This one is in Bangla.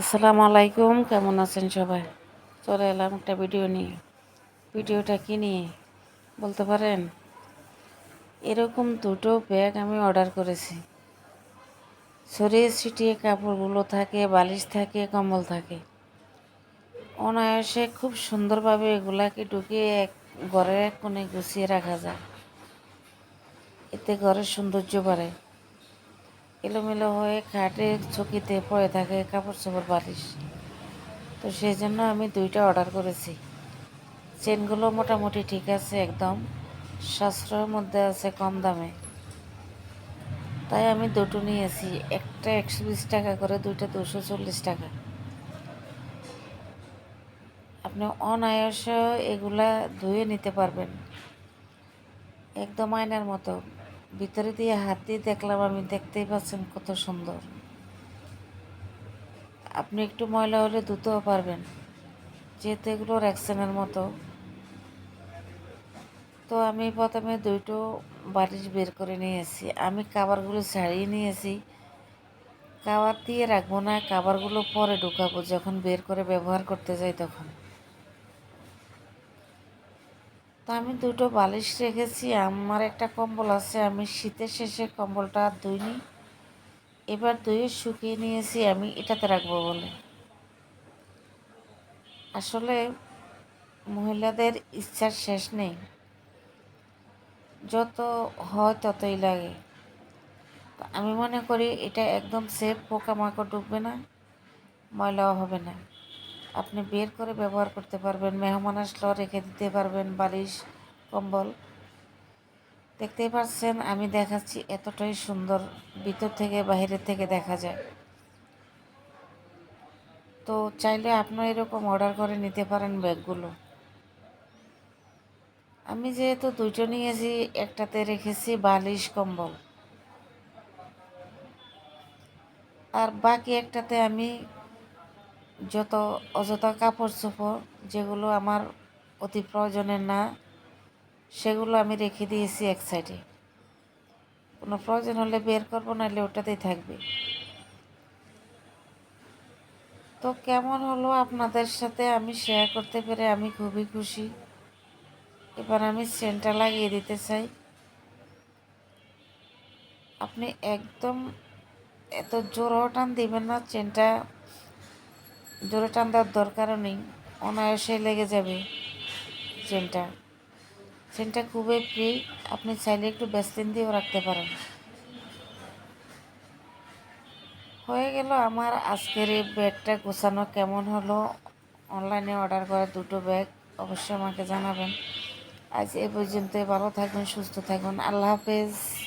আসসালামু আলাইকুম, কেমন আছেন সবাই? চলে এলাম একটা ভিডিও নিয়ে। ভিডিওটা কি নিয়ে? বলতে পারেন? এরকম দুটো ব্যাগ আমি অর্ডার করেছি। ছড়িয়ে ছিটিয়ে কাপড়গুলো থাকে, বালিশ থাকে, কম্বল থাকে। অনায়াসে খুব সুন্দরভাবে এগুলাকে ঢুকিয়ে এক ঘরের এক কোণে গুছিয়ে রাখা যায়। এতে ঘরের সৌন্দর্য বাড়ে। এলোমেলো হয়ে খাটে চকিতে পড়ে থাকে কাপড় চোপড় বালিশ। তো সেই জন্য আমি দুইটা অর্ডার করেছি। চেনগুলো মোটামুটি ঠিক আছে একদম। সাশ্রয়ের মধ্যে আছে কম দামে। তাই আমি দুটো নিয়েছি। একটা একশো বিশ টাকা করে, দুইটা দুশো চল্লিশ টাকা। আপনি অনায়াস এগুলা ধুয়ে নিতে পারবেন। একদম আয়নার মতো। ভিতরে দিয়ে হাত দিয়ে দেখলাম, আমি দেখতেই পাচ্ছেন কত সুন্দর। আপনি একটু ময়লা হলে ধুতেও পারবেন, যেহেতু এগুলো র্যাকসেনের মতো। তো আমি প্রথমে দুইটো বালিশ বের করে নিয়েছি, আমি কাবারগুলো ছাড়িয়ে নিয়েছি। কাবার দিয়ে রাখব না, কাবারগুলো পরে ঢুকাবো, যখন বের করে ব্যবহার করতে যাই তখন। তো আমি দুটো বালিশ রেখেছি, আমার একটা কম্বল আছে, আমি শীতের শেষে কম্বলটা ধুইনি এবার ধুয়ে শুকিয়ে নিয়েছি, আমি এটাতে রাখব বলে। আসলে মহিলাদের ইচ্ছার শেষ নেই। যত হয় ততই লাগে। আমি মনে করি এটা একদম সেফ পোকামাকড় ঢুকবে না, ময়লাও হবে না। আপনি বের করে ব্যবহার করতে পারবেন, মেহমান আসলেও রেখে দিতে পারবেন, বালিশ, কম্বল। দেখতেই পাচ্ছেন, আমি দেখাচ্ছি এতটাই সুন্দর, ভিতর থেকে বাহিরের থেকে দেখা যায়। তো চাইলে আপনার এরকম অর্ডার করে নিতে পারেন ব্যাগগুলো। আমি যেহেতু দুটো নিয়েছি, একটাতে রেখেছি বালিশ, কম্বল। আর বাকি একটাতে আমি যত অযথা কাপড় চোপড় যেগুলো আমার অতি প্রয়োজনের না, সেগুলো আমি রেখে দিয়েছি এক সাইডে। কোনো প্রয়োজন হলে বের করব, নাহলে ওটাতেই থাকবে। তো কেমন হলো আপনাদের সাথে আমি শেয়ার করতে পেরে আমি খুবই খুশি। এবার আমি সেন্টটা লাগিয়ে দিতে চাই। আপনি একদম এত জোরও টান দিবেন না চেনটা জোরে টান দেওয়ার দরকারও নেই। অনায়াসে লেগে যাবে চেনটা। চেনটা খুবই ফ্রি আপনি চাইলে একটু বেসলিন দিয়েও রাখতে পারেন। হয়ে গেল আমার আজকের এই ব্যাগটা গোছানো কেমন হলো? অনলাইনে অর্ডার করা দুটো ব্যাগ অবশ্যই আমাকে জানাবেন। আজ এ পর্যন্ত ভালো থাকবেন, সুস্থ থাকবেন। আল্লাহ হাফেজ।